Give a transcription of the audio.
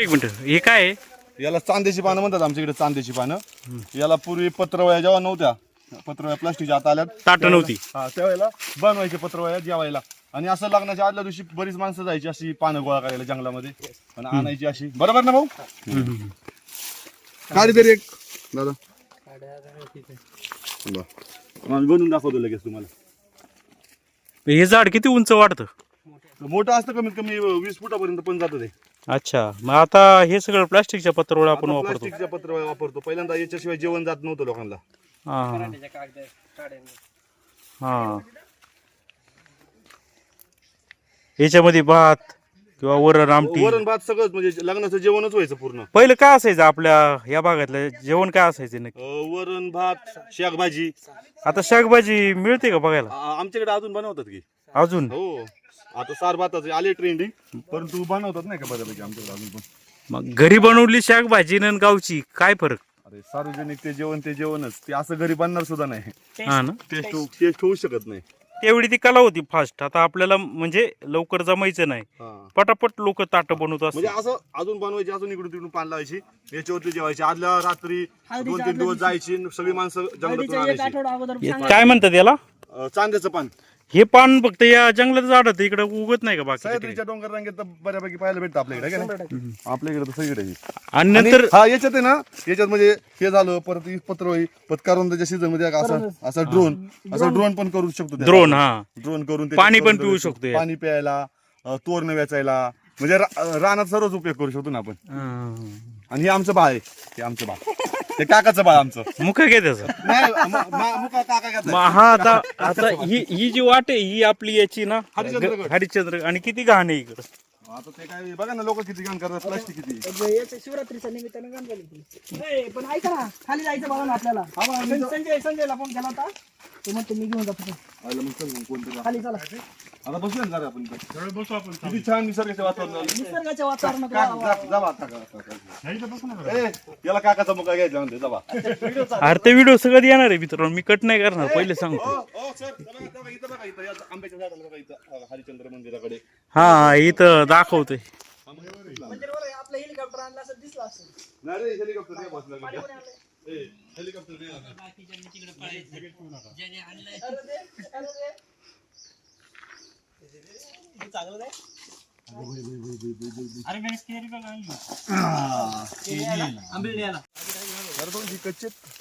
एक मिनिट. हे काय? आहे याला चांद्याची पानं म्हणतात आमच्याकडे चांद्याची पानं. याला पूर्वी पत्रवया जेव्हा नव्हत्या पत्रवया प्लास्टिकच्या आता आल्यात ताटं नव्हती. हा त्यावेळेला बनवायचे पत्रवया जेवायला. आणि असं लग्नाच्या आदल्या दिवशी बरीच माणसं जायची अशी पानं गोळा करायला जंगलामध्ये आणि आणायची अशी. बरोबर ना भाऊ? काढी तरी एक. दादा. बरं. मग बनवून दाखवतो लगेच तुम्हाला. हे झाड किती उंच वाढतं? मोठं असतं कमीत कमी वीस फुटापर्यंत पण जातं ते. अच्छा. मग आता हे सगळं प्लास्टिकच्या पत्रावळ्या आपण वापरतो. प्लास्टिकच्या पत्रवया वापरतो. पहिल्यांदा याच्याशिवाय जेवण जात नव्हतं लोकांना. हा. हा. याच्यामध्ये भात किंवा वरण आमटी. वरण भात सगळंच म्हणजे लग्नाचं जेवणच व्हायचं पूर्ण. पहिलं काय असायचं आपल्या या भागातलं? जेवण काय असायचं नक्की? अं, वरण भात शाकभाजी. आता शाकभाजी मिळते का बघायला? आ- आमच्याकडे अजून बनवतात की. अजून? हो. आता सार भाताचे आले ट्रेंडिंग परंतु बनवतात नाही का बऱ्यापैकी आमच्याकडे अजून पण? मग घरी बनवली शाकभाजी न गावची काय फरक? अरे सार्वजनिक ते जेवण ते जेवणच. ते असं घरी बनणार सुद्धा नाही. हा ना? टेस्ट टेस्ट होऊ शकत नाही. तेवढी ती कला होती फास्ट आता आपल्याला म्हणजे लवकर जमायचं नाही. हा. पटापट लोक ताट बनवत म्हणजे असतात असं अजून बनवायची अजून इकडून तिकडून पान लावायची. याच्यावरती जेवायची. आदल्या रात्री दोन तीन दिवस जायची सगळी माणसं जंगलातून हळदीच्या एक आणायची आठवडा अगोदर काय म्हणतात याला? अं, चांद्याचं पान. हे पान फक्त या जंगलात झाडत इकडे उगत नाही का बाकी सह्याद्रीच्या डोंगर रांगेत तर बऱ्यापैकी पाहायला भेटतं आपल्याकडे का नाही? आपल्याकडे तर सगळीकडे आहे. आणि आणि नंतर हा याच्यात आहे ना याच्यात म्हणजे हे झालं परत पत्र पत्कारून सीझनमध्ये असं असं ड्रोन असं ड्रोन पण करू शकतो त्याला. द्रोण हा. ड्रोन करून त्याच्यात पाणी पण पिऊ शकतो यात. पाणी प्यायला अं, तोरणं वेचायला म्हणजे रा- रानात सर्वच उपयोग करू शकतो ना आपण. आणि हे आमचं बाळ आहे हे आमचं बाळ. ते काकाचं बाळ आमचं. मुख घे त्याचा. नाही म- म- मुका काका घेतलाय. मग हा आता आता ही ही जी वाट आहे ही आपली याची ना हरिश्चंद्रगड. हरिश्चंद्र आणि किती घाण आहे इकडं? आता ते काय बघा ना लोक किती घाण करतात प्लास्टिक किती. याच्या शिवरात्रीच्या निमित्तानं गाण झाली पण ऐका ना खाली जायचं बघा ना आपल्याला. सं- संजय संजयला फोन केला होता. तो म्हणतो मी घेऊन जातो. आलं मग चल मग कोणतं खाली चला. आता बसूया ना जरा आपण. बसू आपण किती छान निसर्गाचं वातावरण झालं. निसर्गाच्या वातावरणात काक, जा- आता का- का- का- ए, याला काकाचा मुका घ्यायचा म्हणते जावा अरे ते व्हिडिओ सगळं येणार आहे मित्रांनो. मी कट नाही करणार पहिले सांगतो. ओ, ओ, सर, बघा, बघा, इथं बघा, इथं, या आंब्याच्या झाडाला बघा, इथं, हा, हरिश्चंद्र मंदिराकडे. हा इथं दाखवतोय. म्हणजे बरं आपलं हेलिकॉप्टर आणलं असं दिसलं असं नाही रे, हेलिकॉप्टर नाही बसलं. ए, हेलिकॉप्टर नाही आलं. आंबे न्यायला. जरा बघ, ही कच्ची. आहेत.